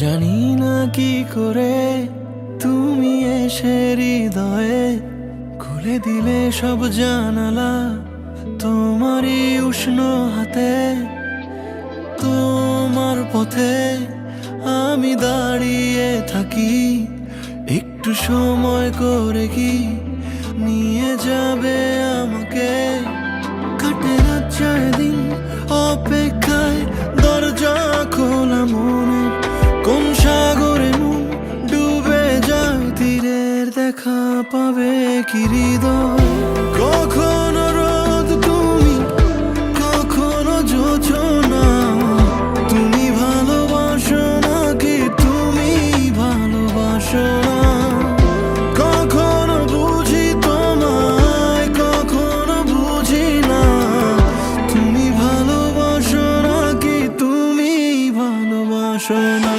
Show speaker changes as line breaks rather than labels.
জানি না কি করে তুমি এসে হৃদয়ে খুলে দিলে সব জানালা তোমারই উষ্ণ হাতে। তোমার পথে আমি দাঁড়িয়ে থাকি, একটু সময় করে কি নিয়ে যাবে আমাকে? কাটে না যায় দিন অপেক্ষায় দেখা পাবে কিরিদ কখনো রোদ তুমি, কখনো জোছো না তুমি ভালোবাসো না কি তুমি ভালোবাসো না? কখনো বুঝি তোমায়, কখনো বুঝি না। তুমি ভালোবাসো না কি তুমি ভালোবাসো না?